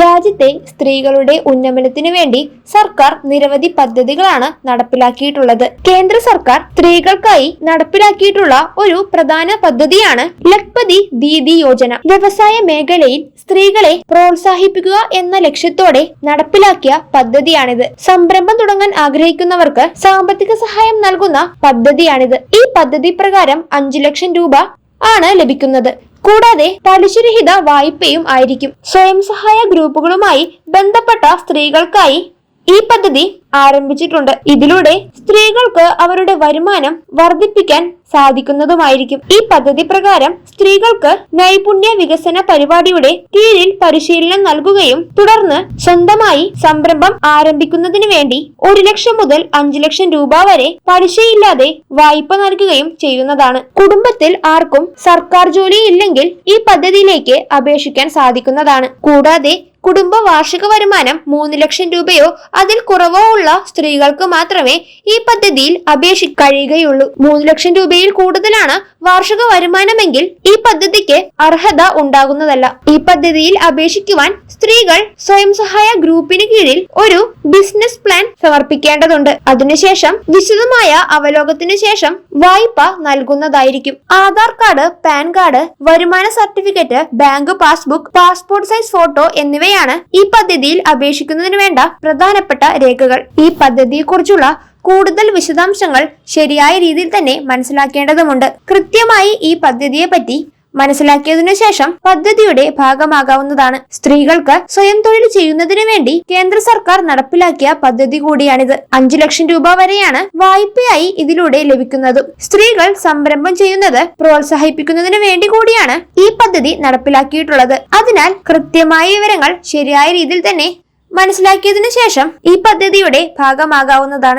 രാജ്യത്തെ സ്ത്രീകളുടെ ഉന്നമനത്തിനു വേണ്ടി സർക്കാർ നിരവധി പദ്ധതികളാണ് നടപ്പിലാക്കിയിട്ടുള്ളത്. കേന്ദ്ര സർക്കാർ സ്ത്രീകൾക്കായി നടപ്പിലാക്കിയിട്ടുള്ള ഒരു പ്രധാന പദ്ധതിയാണ് ലഖ്പതി ദീദി യോജന. വ്യവസായ മേഖലയിൽ സ്ത്രീകളെ പ്രോത്സാഹിപ്പിക്കുക എന്ന ലക്ഷ്യത്തോടെ നടപ്പിലാക്കിയ പദ്ധതിയാണിത്. സംരംഭം തുടങ്ങാൻ ആഗ്രഹിക്കുന്നവർക്ക് സാമ്പത്തിക സഹായം നൽകുന്ന പദ്ധതിയാണിത്. ഈ പദ്ധതി പ്രകാരം അഞ്ചു ലക്ഷം രൂപ ആണ് ലഭിക്കുന്നത്. കൂടാതെ പലിശരഹിത വായ്പയും ആയിരിക്കും. സ്വയം സഹായ ഗ്രൂപ്പുകളുമായി ബന്ധപ്പെട്ട സ്ത്രീകൾക്കായി ഈ പദ്ധതി ആരംഭിച്ചിട്ടുണ്ട്. ഇതിലൂടെ സ്ത്രീകൾക്ക് അവരുടെ വരുമാനം വർദ്ധിപ്പിക്കാൻ സാധിക്കുന്നതുമായിരിക്കും. ഈ പദ്ധതി പ്രകാരം സ്ത്രീകൾക്ക് നൈപുണ്യ വികസന പരിപാടിയുടെ കീഴിൽ പരിശീലനം നൽകുകയും തുടർന്ന് സ്വന്തമായി സംരംഭം ആരംഭിക്കുന്നതിന് വേണ്ടി ഒരു ലക്ഷം മുതൽ അഞ്ചു ലക്ഷം രൂപ വരെ പലിശയില്ലാതെ വായ്പ നൽകുകയും ചെയ്യുന്നതാണ്. കുടുംബത്തിൽ ആർക്കും സർക്കാർ ജോലി ഇല്ലെങ്കിൽ ഈ പദ്ധതിയിലേക്ക് അപേക്ഷിക്കാൻ സാധിക്കുന്നതാണ്. കൂടാതെ കുടുംബ വാർഷിക വരുമാനം മൂന്ന് ലക്ഷം രൂപയോ അതിൽ കുറവോ ഉള്ള സ്ത്രീകൾക്ക് മാത്രമേ ഈ പദ്ധതിയിൽ അപേക്ഷി കഴിയുകയുള്ളൂ. മൂന്ന് ലക്ഷം രൂപയിൽ കൂടുതലാണ് വാർഷിക വരുമാനമെങ്കിൽ ഈ പദ്ധതിക്ക് അർഹത ഉണ്ടാകുന്നതല്ല. ഈ പദ്ധതിയിൽ അപേക്ഷിക്കുവാൻ സ്ത്രീകൾ സ്വയം സഹായ ഗ്രൂപ്പിന് കീഴിൽ ഒരു ബിസിനസ് പ്ലാൻ സമർപ്പിക്കേണ്ടതുണ്ട്. അതിനുശേഷം വിശദമായ അവലോകത്തിനു ശേഷം വായ്പ നൽകുന്നതായിരിക്കും. ആധാർ കാർഡ് പാൻ കാർഡ് വരുമാന certificate bank passbook passport size photo എന്നിവയാണ് ഈ പദ്ധതിയിൽ അപേക്ഷിക്കുന്നതിന് വേണ്ട പ്രധാനപ്പെട്ട രേഖകൾ. ഈ പദ്ധതിയെക്കുറിച്ചുള്ള കൂടുതൽ വിശദാംശങ്ങൾ ശരിയായ രീതിയിൽ തന്നെ മനസ്സിലാക്കേണ്ടതുണ്ട് കൃത്യമായി ഈ പദ്ധതിയെ പറ്റി മനസ്സിലാക്കിയതിനു ശേഷം പദ്ധതിയുടെ ഭാഗമാകാവുന്നതാണ്. സ്ത്രീകൾക്ക് സ്വയം തൊഴിൽ ചെയ്യുന്നതിന് വേണ്ടി കേന്ദ്ര സർക്കാർ നടപ്പിലാക്കിയ പദ്ധതി കൂടിയാണിത്. അഞ്ചു ലക്ഷം രൂപ വരെയാണ് വായ്പയായി ഇതിലൂടെ ലഭിക്കുന്നത്. സ്ത്രീകൾ സംരംഭം ചെയ്യുന്നത് പ്രോത്സാഹിപ്പിക്കുന്നതിന് വേണ്ടി കൂടിയാണ് ഈ പദ്ധതി നടപ്പിലാക്കിയിട്ടുള്ളത്. അതിനാൽ കൃത്യമായ വിവരങ്ങൾ ശരിയായ രീതിയിൽ തന്നെ മനസ്സിലാക്കിയതിനു ശേഷം ഈ പദ്ധതിയുടെ ഭാഗമാകാവുന്നതാണ്.